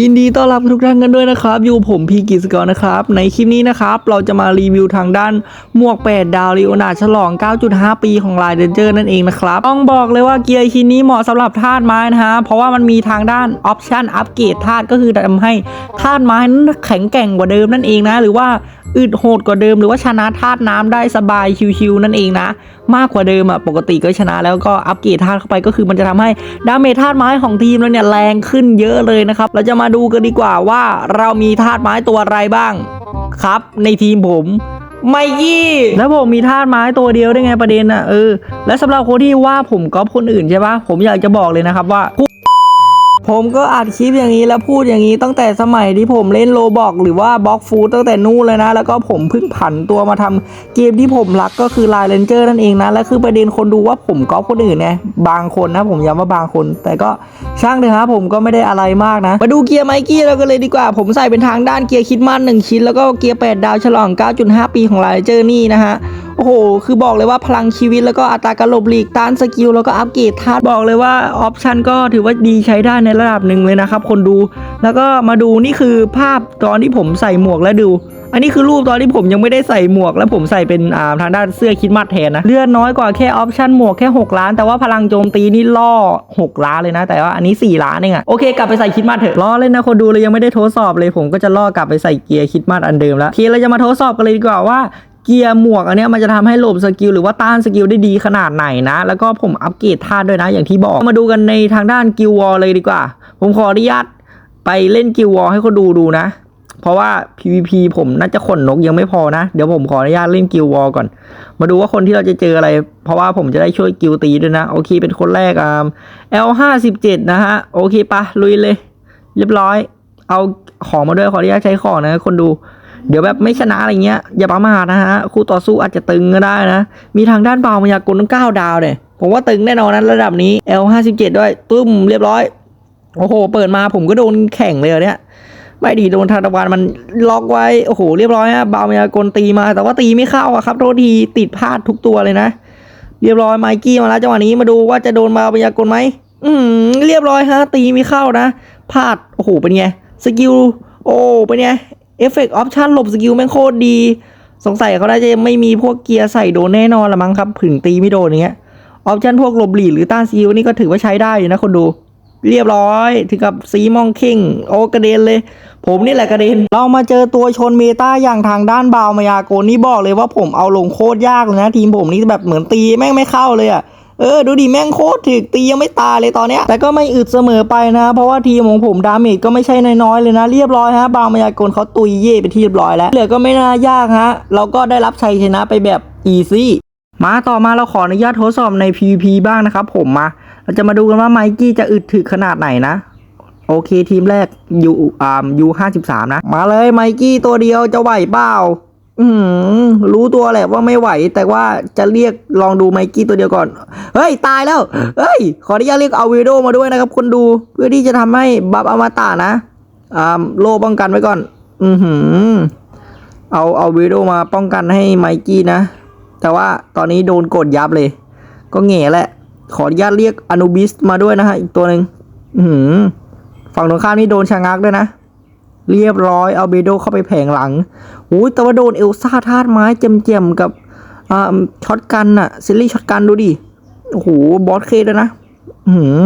ยินดีต้อนรับทุกท่านกันด้วยนะครับ อยู่ผมพีกิสกรนะครับ ในคลิปนี้นะครับ เราจะมารีวิวทางด้านหมวก 8 ดาวลีโอนาฉลอง 9.5 ปีของลายเดนเจอร์นั่นเองนะครับ ต้องบอกเลยว่าเกียร์ชิ้นนี้เหมาะสำหรับธาตุไม้นะฮะ เพราะว่ามันมีทางด้านออปชันอัปเกรดธาตุก็คือทำให้ธาตุไม้นั้นแข็งแกร่งกว่าเดิมนั่นเองนะ หรือว่า อึดโหดกว่าเดิมหรือว่าชนะธาตุน้ำได้สบายชิวๆนั่นเองนะ มากกว่าเดิมอะปกติก็ชนะแล้วก็อัปเกรดธาตุเข้าไปก็คือมันจะทำให้ดาเมจธาตุไม้ของทีมเราเนี่ยแรงขึ้นเยอะเลยนะครับเราจะมาดูกันดีกว่าว่าเรามีธาตุไม้ตัวอะไรบ้างครับ ในทีมผมไมกี้แล้วผมมีธาตุไม้ตัวเดียวได้ไงประเด็นอะเออและสำหรับคนที่ว่าผมก๊อปคนอื่นใช่ปะผมอยากจะบอกเลยนะครับว่า ผมก็อัดคลิปอย่างนี้แล้วพูดอย่างนี้ตั้งแต่สมัยที่ผมเล่นโลบอกหรือว่าบล็อกฟูดตั้งแต่นู่นเลยนะ แล้วก็ผมเพิ่งผันตัวมาทำเกมที่ผมรักก็คือไลน์เลนเจอร์นั่นเองนะ และคือประเด็นคนดูว่าผมก๊อปคนอื่นไงบางคนนะ ผมย้ำว่าบางคน แต่ก็ช่างเถอะฮะผมก็ไม่ได้อะไรมากนะ มาดูเกียร์ไมกี้เรากันเลยดีกว่า ผมใส่เป็นทางด้านเกียร์คิดมันหนึ่งชิ้นแล้วก็เกียร์8ดาวฉลอง 9.5 ปีของไลน์เลนเจอร์นี่นะฮะโอ้โห คือบอกเลยว่าพลังชีวิตแล้วก็อัตราการหลบหลีกต้านสกิลแล้วก็อัปเกรดธาตุบอกเลยว่าออปชันก็ถือว่าดีใช้ได้ในระดับหนึ่งเลยนะครับ คนดู แล้วก็มาดูนี่คือภาพตอนที่ผมใส่หมวกแล้วดู อันนี้คือรูปตอนที่ผมยังไม่ได้ใส่หมวก แล้วผมใส่เป็นอ่าทางด้านเสื้อคิดมัดแทนนะเลือดน้อยกว่าแค่ออปชั่นหมวกแค่ 6 ล้าน แต่ว่าพลังโจมตีนี่ล่อ 6 ล้านเลยนะ แต่ว่าอันนี้ 4 ล้านเองอะโอเคกลับไปใส่คิดมัดเถอะล้อเล่นนะคนดูเลยยังไม่ได้ทดสอบเลย ผมก็จะล่อกลับไปใส่เกียร์คิดมัดอันเดิมแล้วทีเราจะมาทดสอบกันเลยดีกว่าว่า เกียร์หมวกอันนี้มันจะทำให้หลบสกิลหรือว่าต้านสกิลได้ดีขนาดไหนนะ แล้วก็ผมอัปเกรดธาตุด้วยนะ อย่างที่บอกมาดูกันในทางด้านกิลวอลเลยดีกว่า ผมขออนุญาตไปเล่นกิลวอลให้คนดูดูนะ เพราะว่า PVP ผมน่าจะขนนกยังไม่พอนะ เดี๋ยวผมขออนุญาตเล่นกิลวอลก่อน มาดูว่าคนที่เราจะเจออะไร เพราะว่าผมจะได้ช่วยกิลตีด้วยนะ โอเค เป็นคนแรกอ่า L 5 7 นะฮะ โอเคปะลุยเลย เรียบร้อย เอาของมาด้วยขออนุญาตใช้ของนะคนดู เดี๋ยวแบบไม่ชนะอะไรเงี้ยอย่าประมาทนะฮะคู่ต่อสู้อาจจะตึงก็ได้นะ มีทางด้านเปล่ามายากลตั้งเก้าดาวเนี่ยผมว่าตึงแน่นอนนะระดับนี้ L 5 7 ด้วยตุ้มเรียบร้อย โอ้โห เปิดมาผมก็โดนแข่งเลยเนี่ยไม่ดีโดนธนวันมันล็อกไว้โอ้โหเรียบร้อยฮะเบามายากลตีมา แต่ว่าตีไม่เข้าอะครับโทษทีติดพลาดทุกตัวเลยนะ เรียบร้อยไมกี้มาแล้วจังหวะนี้มาดูว่าจะโดนเบามายากลไหมอืมเรียบร้อยฮะตีไม่เข้านะพลาดโอ้โหเป็นไงสกิลโอ้เป็นไง เอฟเฟกต์ออปชั่นหลบสกิลแม่งโคตรดี สงสัยเขาน่าจะไม่มีพวกเกียร์ใส่โดนแน่นอนละมั้งครับถึงตีไม่โดนอย่างเงี้ยออปชั่นพวกหลบหลีกหรือต้านสกิลนี่ก็ถือว่าใช้ได้อยู่นะคนดู เรียบร้อย ถึงกับซีมองคิงโอกระเด็นเลย ผมนี่แหละกระเด็น เรามาเจอตัวชนเมตาอย่างทางด้านบาวมายาโกนี่บอกเลยว่าผมเอาลงโคตรยากเลยนะ ทีมผมนี่แบบเหมือนตีแม่งไม่เข้าเลยอะ เออดูดิแม่งโคตรถึกตียังไม่ตายเลยตอนเนี้ยแต่ก็ไม่อึดเสมอไปนะ เพราะว่าทีมของผมดาเมจก็ไม่ใช่น้อยๆเลยนะ เรียบร้อยฮะ บาวมายากลเขาตุยเย่ไปที่เรียบร้อยแล้วเหลือก็ไม่น่ายากฮะ เราก็ได้รับชัยชนะไปแบบอีซี่มาต่อมาเราขออนุญาตทดสอบใน PVP บ้างนะครับผมมา เราจะมาดูกันว่าไมกี้จะอึดถึกขนาดไหนนะโอเคทีมแรกยูอ่ายูห้าสิบสามนะ มาเลยไมกี้ตัวเดียวจะไหวเปล่า อืมรู้ตัวแหละว่าไม่ไหว แต่ว่าจะเรียกลองดูไมกี้ตัวเดียวก่อน เฮ้ย ตายแล้ว เฮ้ย ขออนุญาตเรียกเอาวิโดมาด้วยนะครับคนดูเพื่อที่จะทำให้บัฟอมตะนะอ่าโลป้องกันไว้ก่อน อือหือ เอาเอาวิโดมาป้องกันให้ไมกี้นะ แต่ว่าตอนนี้โดนกดยับเลย ก็แง่แหละ ขออนุญาตเรียกอนุบิสมาด้วยนะฮะอีกตัวหนึ่งอือหือ ฝั่งตรงข้ามนี่โดนชะงักด้วยนะ เรียบร้อยเอาเบโดเข้าไปแผงหลังโอ้ยแต่ว่าโดนเอลซ่าธาตุไม้เจียมๆกับอ่าช็อตกันอะซิลลี่ช็อตกันดูดิ โอ้โห บอสเคด้วยนะ อือหือ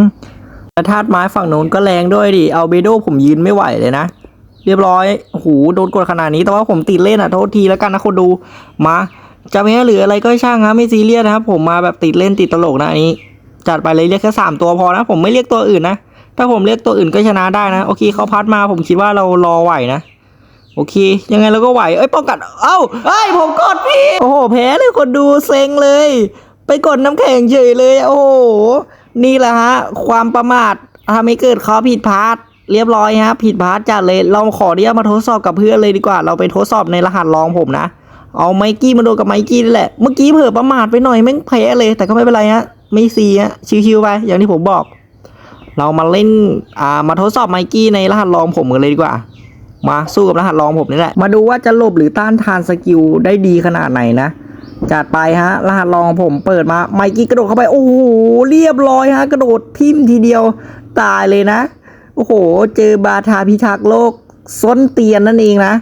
แต่ธาตุไม้ฝั่งโน้นก็แรงด้วยดิ เอาเบโดผมยืนไม่ไหวเลยนะ เรียบร้อยโอ้โห โดนกดขนาดนี้ แต่ว่าผมติดเล่นอะโทษทีแล้วกันนะคนดู มาจะแพ้หรืออะไรก็ช่างครับไม่ซีเรียสนะครับ ผมมาแบบติดเล่นติดตลกนะอันนี้ จัดไปเลยเรียกแค่สามตัวพอนะ ผมไม่เรียกตัวอื่นนะ ถ้าผมเรียกตัวอื่นก็ชนะได้นะ โอเคเขาพัดมาผมคิดว่าเรารอไหวนะ โอเค ยังไงเราก็ไหว เอ้ยป้องกัน เอ้าเอ้ยผมกดพี่ โอ้โหแพ้เลยคนดูเซ็งเลย ไปกดน้ำแข็งเฉยเลย โอ้โห นี่แหละฮะ ความประมาททำให้เกิดข้อผิดพลาดเรียบร้อยฮะ ผิดพลาดจัดเลย เราขอเรียกมาทดสอบกับเพื่อนเลยดีกว่า เราไปทดสอบในรหัสรองผมนะ เอาไมกี้มาโดนกับไมกี้นี่แหละ เมื่อกี้เผลอประมาทไปหน่อยแม่งแพ้เลย แต่ก็ไม่เป็นไรฮะ ไม่ซีฮะ ชิวๆไป อย่างที่ผมบอก เรามาเล่นอ่ามาทดสอบไมกี้ในรหัสรองผมกันเลยดีกว่า มาสู้กับรหัสรองผมนี่แหละ มาดูว่าจะหลบหรือต้านทานสกิลได้ดีขนาดไหนนะจัดไปฮะ รหัสรองผมเปิดมาไมกี้กระโดดเข้าไป โอ้โหเรียบร้อยฮะ กระโดดทิ่มทีเดียวตายเลยนะ โอ้โห เจอบาทาพิทักษ์โลกส้นเตียนนั่นเองนะ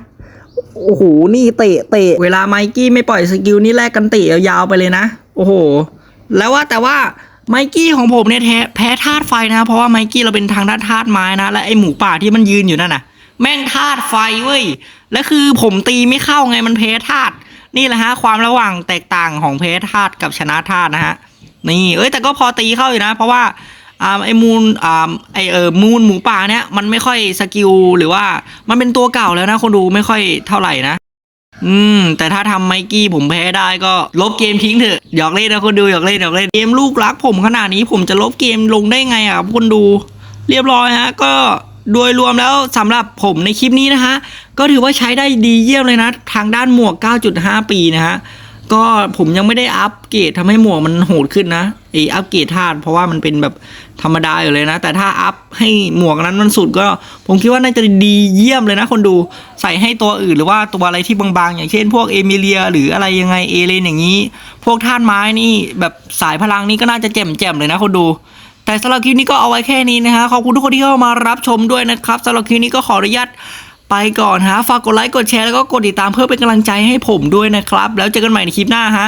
โอ้โหนี่เตะเตะ เวลาไมกี้ไม่ปล่อยสกิลนี่แลกกันเตะยาวๆไปเลยนะ โอ้โห แล้วว่าแต่ว่า ไมกี้ของผมเนี่ยแท้แพ้ธาตุไฟนะ เพราะว่าไมกี้เราเป็นทางด้านธาตุไม้นะ และไอหมูป่าที่มันยืนอยู่นั่นน่ะ แม่งธาตุไฟเว้ย และคือผมตีไม่เข้าไงมันแพ้ธาตุ นี่แหละฮะ ความระหว่างแตกต่างของแพ้ธาตุกับชนะธาตุนะฮะ นี่ เอ้ยแต่ก็พอตีเข้าอยู่นะ เพราะว่าอ่าไอมูลอ่าไอเออมูลหมูป่าเนี่ยมันไม่ค่อยสกิลหรือว่ามันเป็นตัวเก่าแล้วนะคนดูไม่ค่อยเท่าไหร่นะ อืม แต่ถ้าทำไมกี้ผมแพ้ได้ก็ลบเกมทิ้งเถอะหยอกเล่นนะคนดูหยอกเล่นหยอกเล่นเกมลูกรักผมขนาดนี้ผมจะลบเกมลงได้ไงอะคนดู เรียบร้อยฮะ ก็โดยรวมแล้วสำหรับผมในคลิปนี้นะฮะ ก็ถือว่าใช้ได้ดีเยี่ยมเลยนะ ทางด้านหมวก 9.5 ปีนะฮะ ก็ผมยังไม่ได้อัปเกรดทำให้หมวกมันโหดขึ้นนะไออัปเกรดธาตุเพราะว่ามันเป็นแบบธรรมดาอยู่เลยนะ แต่ถ้าอัพให้หมวกนั้นมันสุดก็ ผมคิดว่าน่าจะดีเยี่ยมเลยนะคนดูใส่ให้ตัวอื่นหรือว่าตัวอะไรที่บางๆ อย่างเช่น พวกเอมิเลีย หรืออะไรยังไงเอเลนอย่างนี้ พวกธาตุไม้นี่แบบสายพลังนี่ก็น่าจะแจ่มๆเลยนะคนดูแต่สำหรับคลิปนี้ก็เอาไว้แค่นี้นะฮะขอบคุณทุกคนที่เข้ามารับชมด้วยนะครับสำหรับคลิปนี้ก็ขออนุญาต ไปก่อนฮะ ฝากกดไลค์ กดแชร์ แล้วก็กดติดตามเพื่อเป็นกำลังใจให้ผมด้วยนะครับ แล้วเจอกันใหม่ในคลิปหน้าฮะ